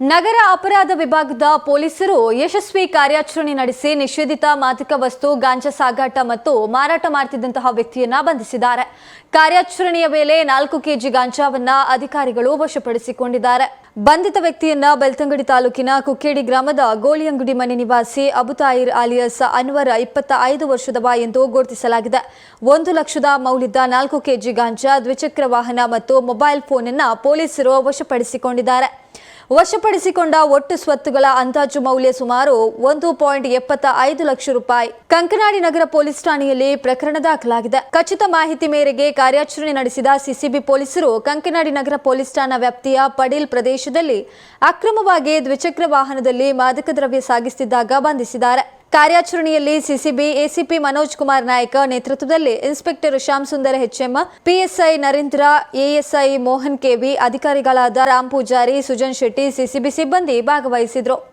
ನಗರ ಅಪರಾಧ ವಿಭಾಗದ ಪೊಲೀಸರು ಯಶಸ್ವಿ ಕಾರ್ಯಾಚರಣೆ ನಡೆಸಿ ನಿಷೇಧಿತ ಮಾದಕ ವಸ್ತು, ಗಾಂಜಾ ಸಾಗಾಟ ಮತ್ತು ಮಾರಾಟ ಮಾಡ್ತಿದ್ದಂತಹ ವ್ಯಕ್ತಿಯನ್ನ ಬಂಧಿಸಿದ್ದಾರೆ. ಕಾರ್ಯಾಚರಣೆಯ ವೇಳೆ ನಾಲ್ಕು ಕೆಜಿ ಗಾಂಜಾವನ್ನ ಅಧಿಕಾರಿಗಳು ವಶಪಡಿಸಿಕೊಂಡಿದ್ದಾರೆ. ಬಂಧಿತ ವ್ಯಕ್ತಿಯನ್ನ ಬೆಳ್ತಂಗಡಿ ತಾಲೂಕಿನ ಕುಕ್ಕೇಡಿ ಗ್ರಾಮದ ಗೋಳಿಯಂಗುಡಿ ಮನೆ ನಿವಾಸಿ ಅಬುತಾಯಿರ್ ಅಲಿಯಸ್ ಅನ್ವರ್ ಇಪ್ಪತ್ತ ಐದು ವರ್ಷದವ ಎಂದು ಗುರುತಿಸಲಾಗಿದೆ. ಒಂದು ಲಕ್ಷದ ಮೌಲ್ಯದ ನಾಲ್ಕು ಕೆಜಿ ಗಾಂಜಾ ದ್ವಿಚಕ್ರ ವಾಹನ ಮತ್ತು ಮೊಬೈಲ್ ಫೋನ್ ಅನ್ನ ಪೊಲೀಸರು ವಶಪಡಿಸಿಕೊಂಡಿದ್ದಾರೆ. ವಶಪಡಿಸಿಕೊಂಡ ಒಟ್ಟು ಸ್ವತ್ತುಗಳ ಅಂದಾಜು ಮೌಲ್ಯ ಸುಮಾರು ಒಂದು ಪಾಯಿಂಟ್ ಎಪ್ಪತ್ತ ಐದು ಲಕ್ಷ ರೂಪಾಯಿ. ಕಂಕನಾಡಿ ನಗರ ಪೊಲೀಸ್ ಠಾಣೆಯಲ್ಲಿ ಪ್ರಕರಣ ದಾಖಲಾಗಿದೆ. ಖಚಿತ ಮಾಹಿತಿ ಮೇರೆಗೆ ಕಾರ್ಯಾಚರಣೆ ನಡೆಸಿದ ಸಿಸಿಬಿ ಪೊಲೀಸರು ಕಂಕನಾಡಿ ನಗರ ಪೊಲೀಸ್ ಠಾಣಾ ವ್ಯಾಪ್ತಿಯ ಪಡೀಲ್ ಪ್ರದೇಶದಲ್ಲಿ ಅಕ್ರಮವಾಗಿ ದ್ವಿಚಕ್ರ ವಾಹನದಲ್ಲಿ ಮಾದಕ ದ್ರವ್ಯ ಸಾಗಿಸುತ್ತಿದ್ದಾಗ ಬಂಧಿಸಿದ್ದಾರೆ. ಕಾರ್ಯಾಚರಣೆಯಲ್ಲಿ ಸಿಸಿಬಿ, ಎಸಿಪಿ ಮನೋಜ್ ಕುಮಾರ್ ನಾಯಕ ನೇತೃತ್ವದಲ್ಲಿ inspector Shyam Sundar H M PSI Narendra, ASI Mohan K V, ಅಧಿಕಾರಿಗಳಾದ ರಾಮ್ ಪೂಜಾರಿ, ಸುಜನ್ ಶೆಟ್ಟಿ, ಸಿಸಿಬಿ ಸಿಬ್ಬಂದಿ ಭಾಗವಹಿಸಿದ್ರು.